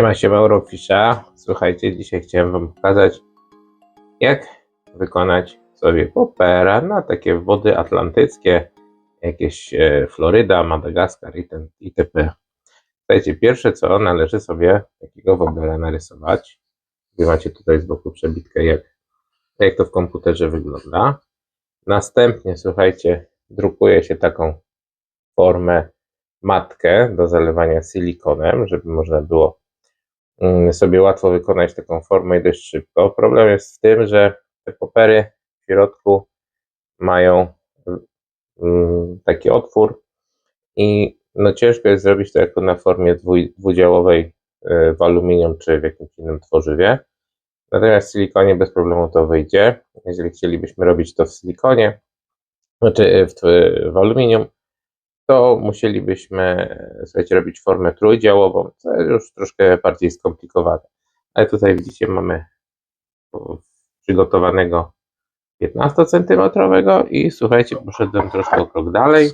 Siema, siema Eurofisza. Słuchajcie, dzisiaj chciałem wam pokazać, jak wykonać sobie popera na takie wody atlantyckie, jakieś e, Floryda, Madagaskar i ten itp. Słuchajcie, pierwsze co, należy sobie takiego wobera narysować. Wy macie tutaj z boku przebitkę, jak, jak to w komputerze wygląda. Następnie, słuchajcie, drukuje się taką formę matkę do zalewania silikonem, żeby można było sobie łatwo wykonać taką formę i dość szybko. Problem jest w tym, że te popery w środku mają mm, taki otwór i no ciężko jest zrobić to jako na formie dwudziałowej y, w aluminium czy w jakimś innym tworzywie. Natomiast w silikonie bez problemu to wyjdzie. Jeżeli chcielibyśmy robić to w silikonie, znaczy w, w aluminium, to musielibyśmy e, słuchajcie, robić formę trójdziałową, co jest już troszkę bardziej skomplikowane. Ale tutaj widzicie, mamy przygotowanego 15 cm i słuchajcie, poszedłem troszkę o krok dalej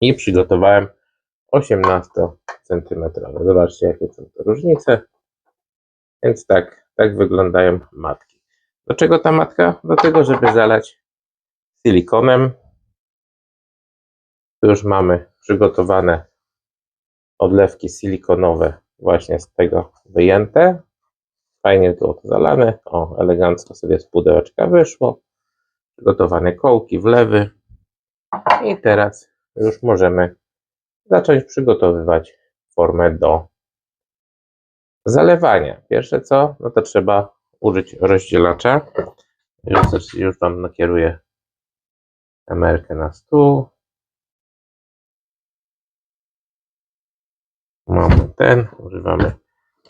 i przygotowałem 18 cm. Zobaczcie, jakie są to różnice. Więc tak, tak wyglądają matki. Do czego ta matka? Do tego, żeby zalać silikonem tu już mamy przygotowane odlewki silikonowe właśnie z tego wyjęte. Fajnie to zalane. O, elegancko sobie z pudełeczka wyszło. Przygotowane kołki, wlewy. I teraz już możemy zacząć przygotowywać formę do zalewania. Pierwsze co, no to trzeba użyć rozdzielacza. Już, już Wam nakieruję kamerkę na stół. Mamy ten, używamy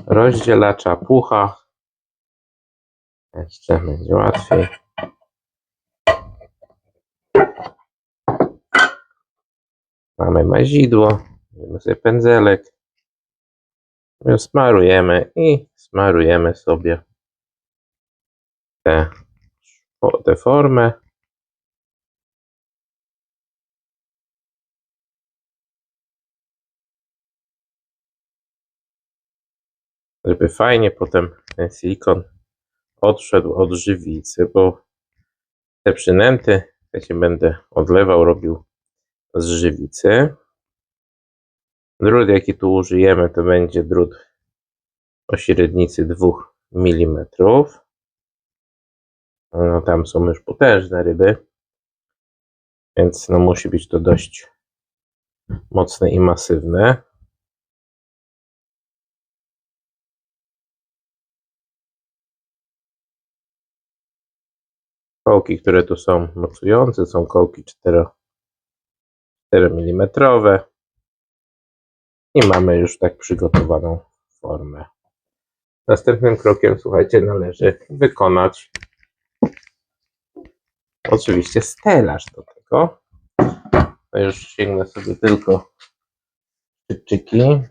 rozdzielacza pucha. Jeszcze będzie łatwiej. Mamy mazidło, mamy sobie pędzelek. Smarujemy i smarujemy sobie tę te formę. Żeby fajnie potem ten silikon odszedł od żywicy, bo te przynęty, wiecie, będę odlewał, robił z żywicy. Drut, jaki tu użyjemy, to będzie drut o średnicy 2 mm. No, tam są już potężne ryby, więc no, musi być to dość mocne i masywne. Kołki, które tu są mocujące, są kołki 4, 4 mm. I mamy już tak przygotowaną formę. Następnym krokiem, słuchajcie, należy wykonać oczywiście stelaż do tego. To już sięgnę sobie tylko szczypczyki.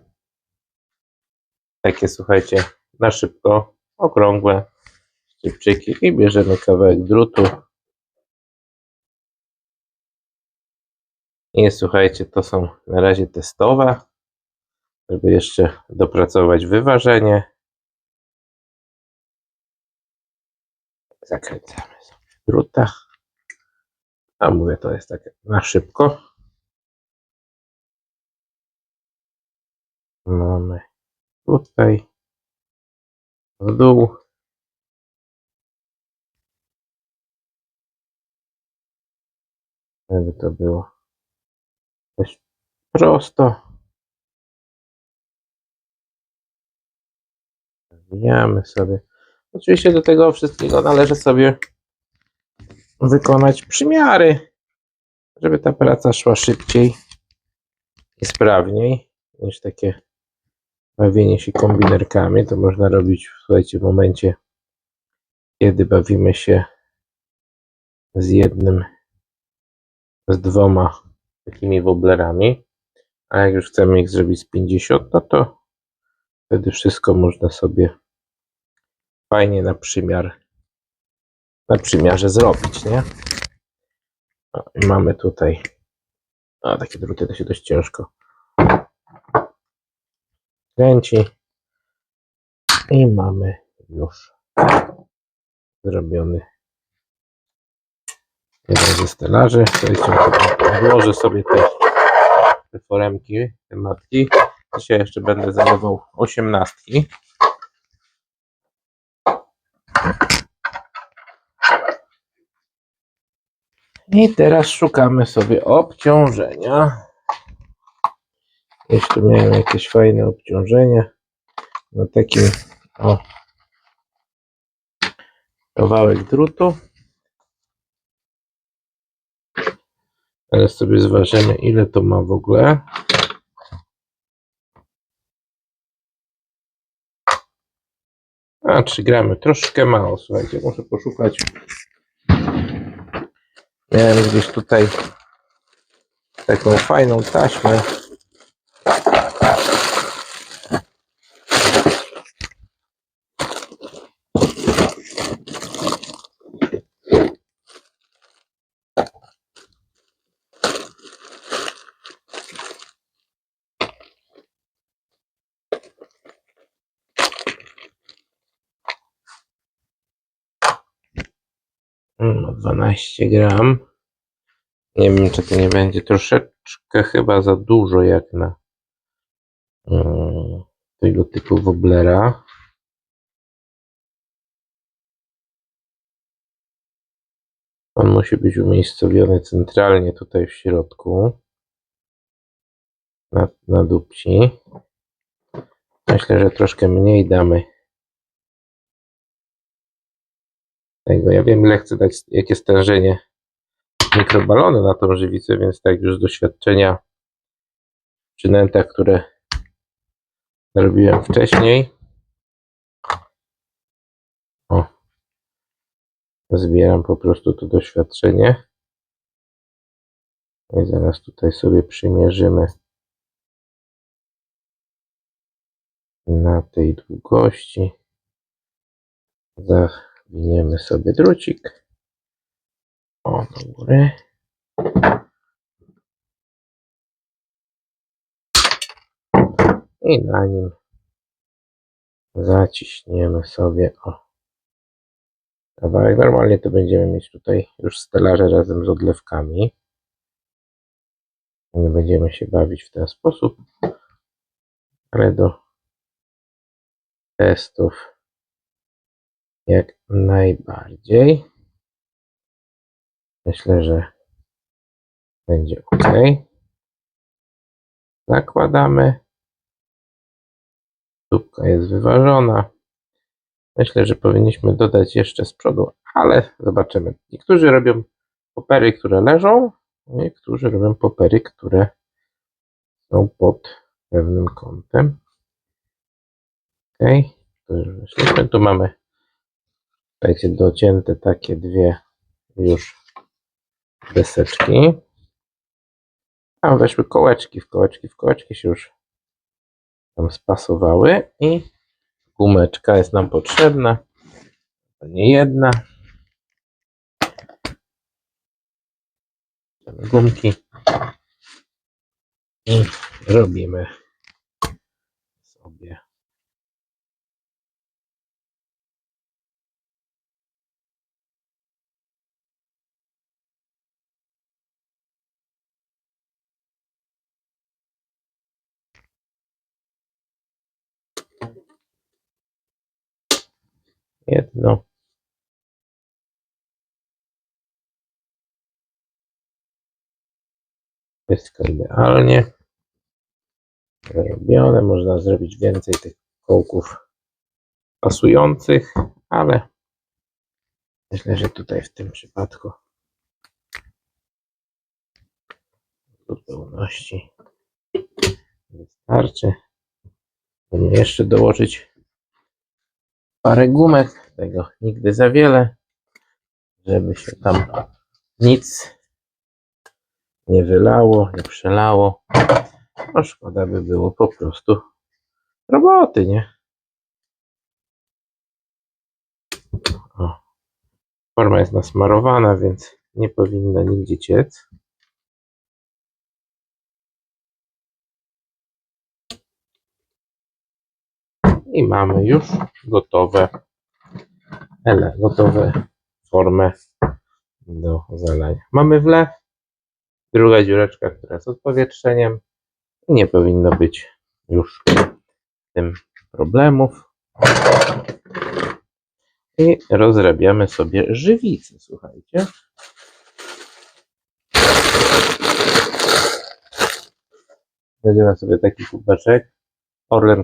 Takie, słuchajcie, na szybko, okrągłe szczypczyki i bierzemy kawałek drutu. I słuchajcie, to są na razie testowe, żeby jeszcze dopracować wyważenie. Zakręcamy sobie druta. A mówię, to jest tak na szybko. Mamy tutaj w dół. Żeby to było dość prosto. Zawijamy sobie. Oczywiście do tego wszystkiego należy sobie wykonać przymiary, żeby ta praca szła szybciej i sprawniej niż takie bawienie się kombinerkami. To można robić słuchajcie, w momencie, kiedy bawimy się z jednym z dwoma takimi woblerami, a jak już chcemy ich zrobić z 50, no to wtedy wszystko można sobie fajnie na przymiar na przymiarze zrobić, nie? O, i mamy tutaj a takie druty to się dość ciężko kręci. I mamy już zrobiony jeden ze stelaży. Włożę sobie te, te foremki, te matki. Dzisiaj jeszcze będę zalewał osiemnastki. I teraz szukamy sobie obciążenia. Jeśli miałem jakieś fajne obciążenie na takim o, kawałek drutu. Teraz sobie zważymy ile to ma w ogóle. A 3 gramy, troszkę mało, słuchajcie, muszę poszukać. Miałem gdzieś tutaj taką fajną taśmę. Mm, 12 gram. Nie wiem, czy to nie będzie troszeczkę chyba za dużo jak na mm, tego typu woblera. On musi być umiejscowiony centralnie tutaj w środku. Na, na dupci. Myślę, że troszkę mniej damy tego. Ja wiem, ile chcę dać, jakie stężenie mikrobalony na tą żywicę, więc tak już z doświadczenia w przynętach, które robiłem wcześniej. O. Zbieram po prostu to doświadczenie. I zaraz tutaj sobie przymierzymy na tej długości. Zawiniemy sobie drucik. O, do góry. I na nim zaciśniemy sobie o kawałek. Normalnie to będziemy mieć tutaj już stelaże razem z odlewkami. Nie będziemy się bawić w ten sposób, ale do testów jak najbardziej. Myślę, że będzie ok. Zakładamy. Tubka jest wyważona. Myślę, że powinniśmy dodać jeszcze z przodu, ale zobaczymy. Niektórzy robią popery, które leżą, niektórzy robią popery, które są pod pewnym kątem. Ok, to już wyszliśmy. Tu mamy słuchajcie, docięte takie dwie już deseczki. Tam weszły kołeczki, w kołeczki, w kołeczki się już tam spasowały i gumeczka jest nam potrzebna. Nie jedna. Gumki i robimy sobie jedno. Wszystko idealnie zrobione. Można zrobić więcej tych kołków pasujących, ale myślę, że tutaj w tym przypadku zupełności wystarczy. Będę jeszcze dołożyć parę gumek, tego nigdy za wiele, żeby się tam nic nie wylało, nie przelało. No szkoda by było po prostu roboty, nie? O. Forma jest nasmarowana, więc nie powinna nigdzie ciec. I mamy już gotowe, ele, gotowe formę do zalania. Mamy wlew, druga dziureczka, która jest odpowietrzeniem nie powinno być już tym problemów. I rozrabiamy sobie żywicę, słuchajcie. Weźmiemy sobie taki kubeczek, Orlen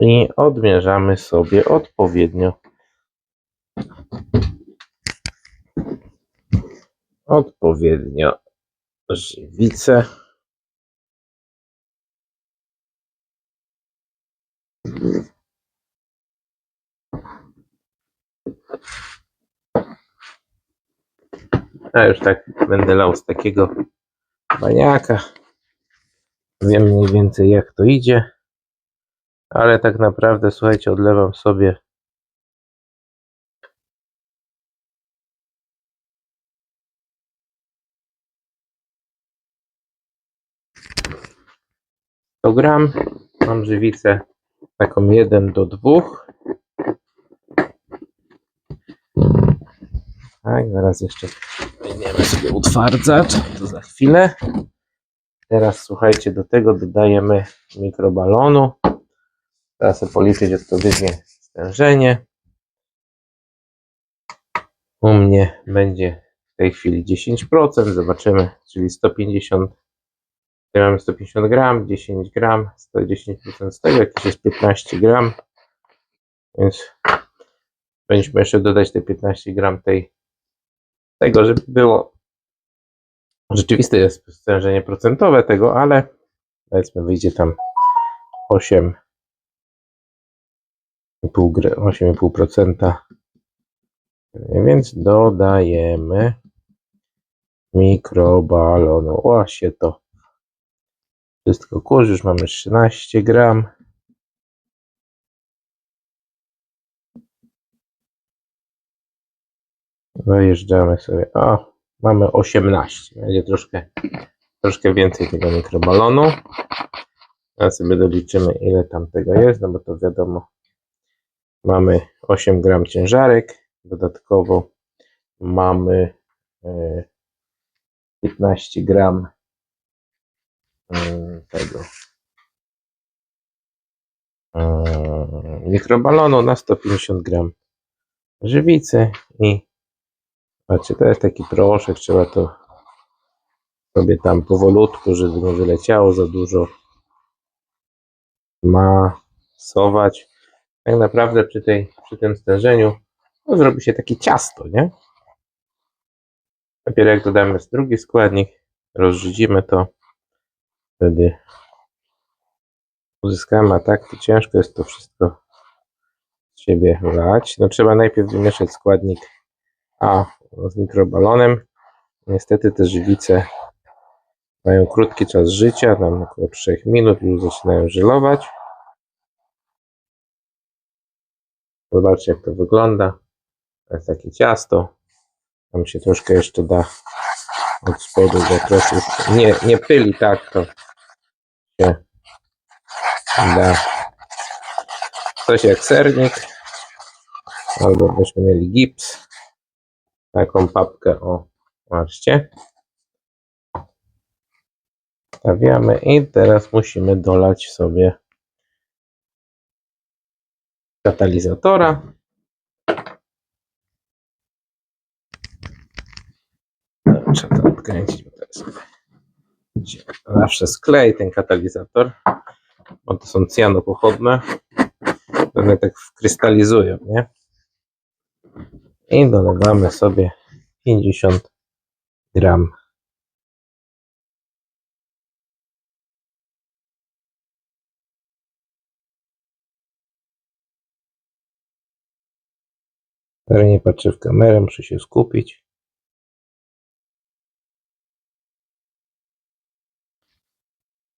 i odmierzamy sobie odpowiednio odpowiednio żywicę. Ja już tak będę lał z takiego baniaka. Wiem mniej więcej jak to idzie. Ale tak naprawdę, słuchajcie, odlewam sobie sto gram. Mam żywicę taką 1 do 2. Tak, zaraz jeszcze weźmiemy sobie utwardzacz, to za chwilę. Teraz słuchajcie, do tego dodajemy mikrobalonu. Teraz sobie policzyć odpowiednie stężenie. U mnie będzie w tej chwili 10%, zobaczymy, czyli 150 Tutaj mamy 150 gram, 10 gram, 110% z tego, jakieś jest 15 gram. Więc powinniśmy jeszcze dodać te 15 gram tej, tego, żeby było rzeczywiste jest stężenie procentowe tego, ale powiedzmy wyjdzie tam 8 8,5%. Więc dodajemy mikrobalonu. O, się to wszystko kurzy. Już mamy 13 gram. Dojeżdżamy sobie. O, mamy 18. Będzie troszkę, troszkę więcej tego mikrobalonu. Teraz sobie doliczymy, ile tam tego jest, no bo to wiadomo. Mamy 8 gram ciężarek. Dodatkowo mamy e, 15 gram e, tego e, mikrobalonu na 150 gram żywicy i patrzcie, to jest taki proszek, trzeba to sobie tam powolutku, żeby nie wyleciało za dużo masować. Tak naprawdę przy, tej, przy tym stężeniu no, zrobi się takie ciasto, nie? Dopiero jak dodamy drugi składnik, rozrzucimy to, wtedy uzyskamy, a tak to ciężko jest to wszystko z siebie wlać. No trzeba najpierw wymieszać składnik A z mikrobalonem. Niestety te żywice mają krótki czas życia, tam około 3 minut już zaczynają żelować. Zobaczcie jak to wygląda. To jest takie ciasto. Tam się troszkę jeszcze da od spodu, bo troszkę nie, nie pyli tak, to się da. Coś jak sernik. Albo byśmy mieli gips. Taką papkę, o, patrzcie. Stawiamy i teraz musimy dolać sobie katalizatora. Trzeba to odkręcić, bo to jest zawsze sklei ten katalizator, bo to są cyjanopochodne. One tak krystalizują, nie? I dolewamy sobie 50 gram Ale nie patrzę w kamerę, muszę się skupić.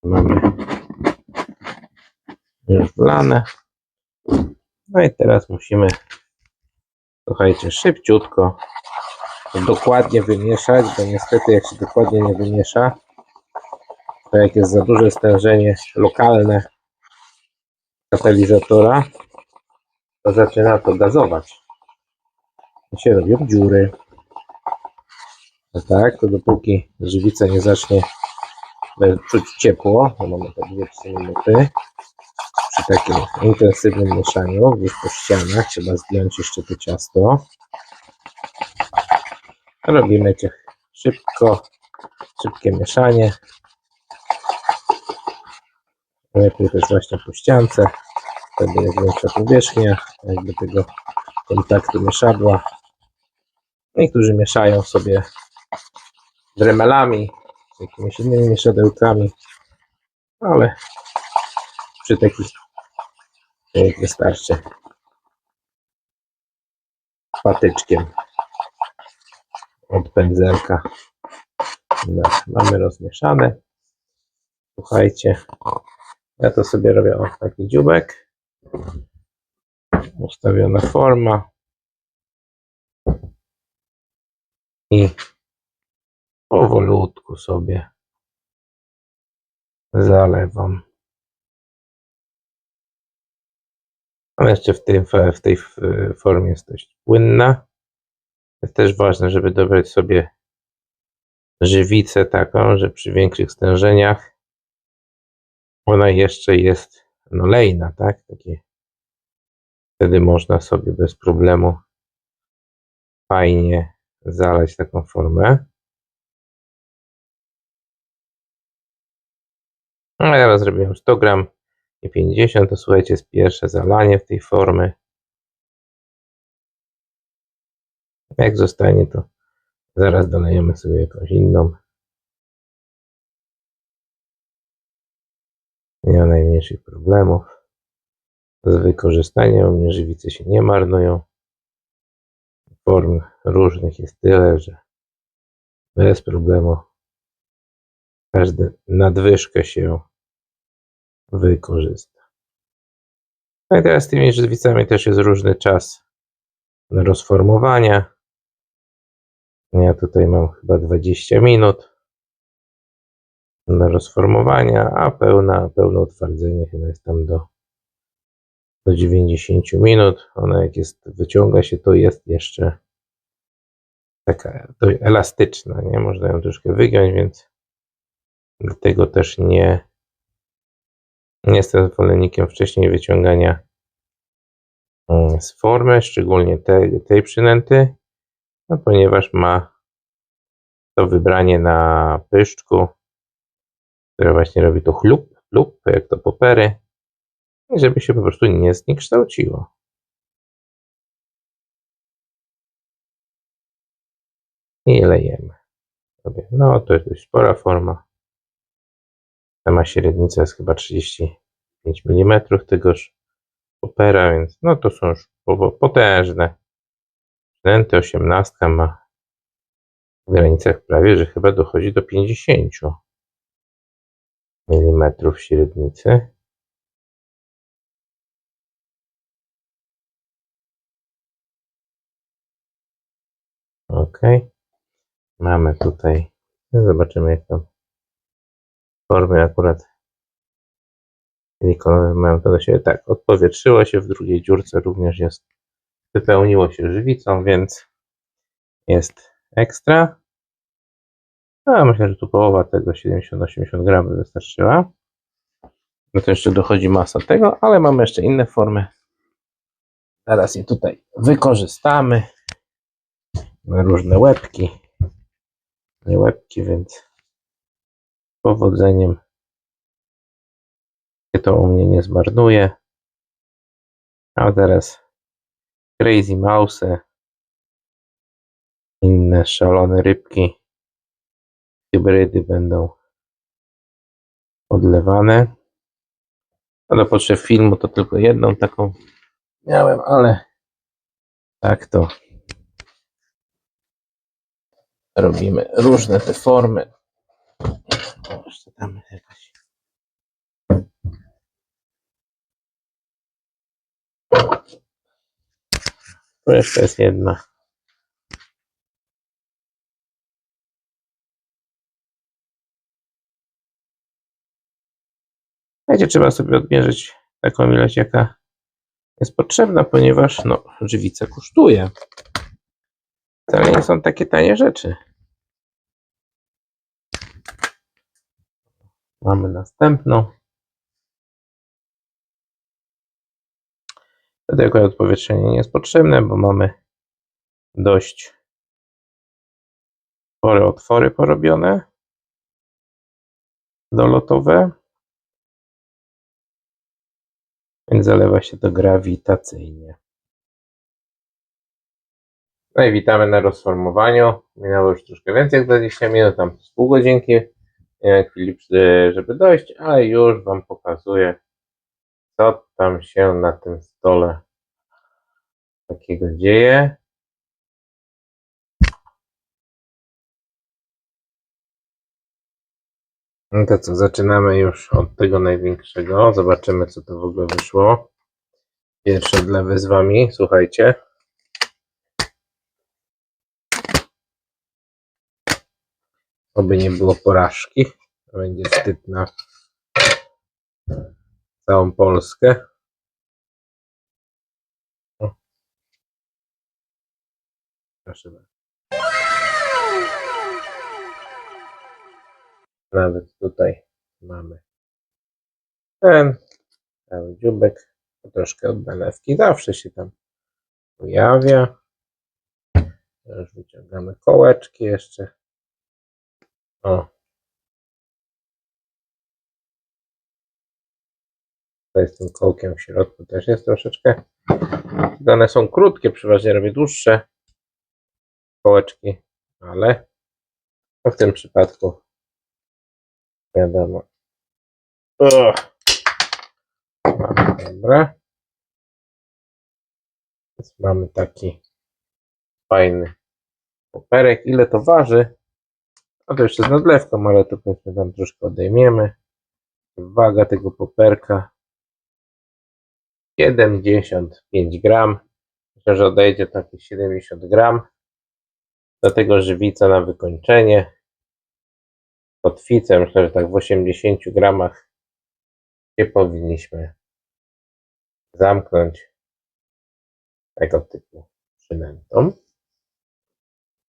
Mamy już wlane. No i teraz musimy, słuchajcie, szybciutko dokładnie wymieszać, bo niestety jak się dokładnie nie wymiesza, to jak jest za duże stężenie lokalne katalizatora, to zaczyna to gazować. Się robią dziury. A tak, to dopóki żywica nie zacznie e, czuć ciepło, to mamy tak 2-3 minuty, przy takim intensywnym mieszaniu, gdzieś po ścianach, trzeba zdjąć jeszcze to ciasto. Robimy cię szybko, szybkie mieszanie. Lepiej też właśnie po ściance, wtedy jest większa powierzchnia jakby tego kontaktu mieszadła. Niektórzy mieszają sobie dremelami, jakimiś innymi mieszadełkami, ale przy takich wystarczy patyczkiem od pędzelka. No, mamy rozmieszane. Słuchajcie, ja to sobie robię o taki dziubek. Ustawiona forma. I powolutku sobie zalewam. Ona jeszcze w tej, w tej formie jest dość płynna. Jest też ważne, żeby dobrać sobie żywicę taką, że przy większych stężeniach ona jeszcze jest no, lejna, tak? Takie, wtedy można sobie bez problemu fajnie zalać taką formę. No a teraz zrobiłem 100 gram i 50, to słuchajcie, jest pierwsze zalanie w tej formy. Jak zostanie, to zaraz dolejemy sobie jakąś inną. Nie ma najmniejszych problemów. Z wykorzystaniem żywice się nie marnują. Form różnych jest tyle, że bez problemu każdy nadwyżkę się wykorzysta. No i teraz z tymi żywicami też jest różny czas rozformowania. Ja tutaj mam chyba 20 minut na rozformowania, a pełna, pełne utwardzenie chyba jest tam do, do 90 minut. Ona jak jest, wyciąga się, to jest jeszcze taka elastyczna, nie? Można ją troszkę wygiąć, więc dlatego też nie, nie jestem zwolennikiem wcześniej wyciągania mm, z formy, szczególnie tej, tej przynęty, no ponieważ ma to wybranie na pyszczku, które właśnie robi to chlub, lub jak to popery, żeby się po prostu nie zniekształciło. I lejemy. No to jest dość spora forma. Sama średnica jest chyba 35 mm tegoż popera, więc no to są już potężne. Przynęty 18 ma w granicach prawie, że chyba dochodzi do 50 mm średnicy. Ok. Mamy tutaj, no zobaczymy jak to formy akurat silikonowe mają to do siebie. Tak, odpowietrzyło się w drugiej dziurce, również jest, wypełniło się żywicą, więc jest ekstra. No, myślę, że tu połowa tego 70-80 gram wystarczyła. No to jeszcze dochodzi masa tego, ale mamy jeszcze inne formy. Teraz je tutaj wykorzystamy. Mamy różne łebki. Nie łebki, więc powodzeniem się to u mnie nie zmarnuje. A teraz Crazy Mouse, inne szalone rybki, hybrydy będą odlewane. A do potrzeb filmu to tylko jedną taką miałem, ale tak to robimy różne te formy. Jeszcze. Tu jeszcze jest jedna. Będzie trzeba sobie odmierzyć taką ilość, jaka jest potrzebna, ponieważ no, żywica kosztuje. Wcale nie są takie tanie rzeczy. Mamy następną. Wtedy akurat odpowietrzenie nie jest potrzebne, bo mamy dość spore otwory porobione dolotowe. Więc zalewa się to grawitacyjnie. No i witamy na rozformowaniu. Minęło już troszkę więcej jak 20 minut, tam z pół godzinki. Miałem chwili, żeby dojść, ale już Wam pokazuję, co tam się na tym stole takiego dzieje. No to co, zaczynamy już od tego największego. Zobaczymy, co to w ogóle wyszło. Pierwsze dla z Wami, słuchajcie. Oby nie było porażki. To będzie wstyd na całą Polskę. O. Proszę bardzo. Nawet tutaj mamy ten cały dziubek. Troszkę od benewki. Zawsze się tam pojawia. Już wyciągamy kołeczki jeszcze. O. Tutaj z tym kołkiem w środku też jest troszeczkę. One są krótkie, przeważnie robię dłuższe kołeczki, ale w tym przypadku wiadomo. O. Dobra. Więc mamy taki fajny poperek. Ile to waży? A to jeszcze z nadlewką, ale to powiedzmy tam troszkę odejmiemy. Waga tego poperka 75 gram. Myślę, że odejdzie takie 70 gram. Do tego żywica na wykończenie. Kotwicę, myślę, że tak w 80 gramach się powinniśmy zamknąć tego typu przynętą.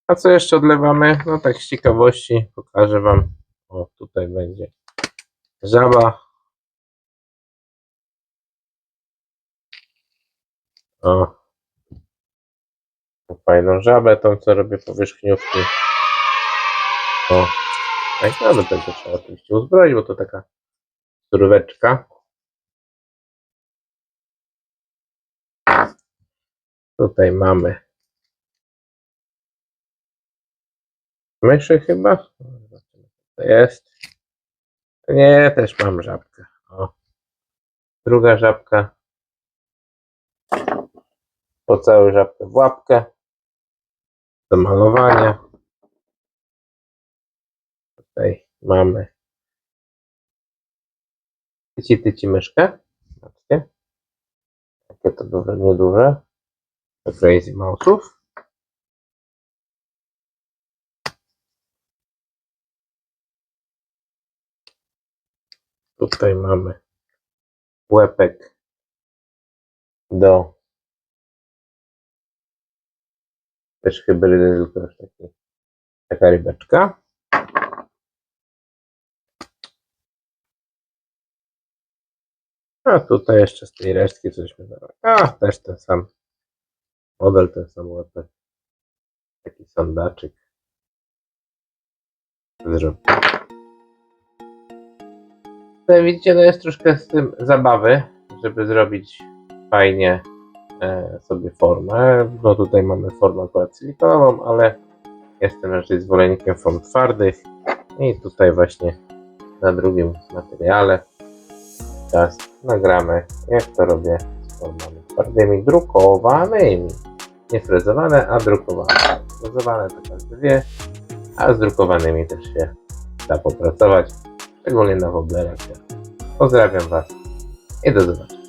A co jeszcze odlewamy? No tak z ciekawości pokażę Wam. O, tutaj będzie żaba. O. Fajną żabę, tą co robię powierzchniówki. O. Tak, no do tego trzeba oczywiście uzbroić, bo to taka suróweczka. Tutaj mamy myszy chyba. Zobaczymy, co to jest. Nie, też mam żabkę. O. Druga żabka. Po całą żabkę w łapkę. Do malowania. Tutaj mamy tyci tyci myszkę. Zobaczcie. Jakie to duże, nieduże. Crazy Mouse'ów. Tutaj mamy łepek do też hybrydy, tylko już taki, taka rybeczka. A tutaj jeszcze z tej resztki cośmy. A, też ten sam model, ten sam łepek. Taki sondaczyk. Zrobił. Tutaj widzicie, no jest troszkę z tym zabawy, żeby zrobić fajnie e, sobie formę. No tutaj mamy formę akurat silikonową, ale jestem raczej zwolennikiem form twardych. I tutaj właśnie na drugim materiale teraz nagramy, jak to robię z formami twardymi, drukowanymi. Nie frezowane, a drukowane. Frezowane to każdy wie, a z drukowanymi też się da popracować, szczególnie na woblerach. Pozdrawiam Was i do zobaczenia.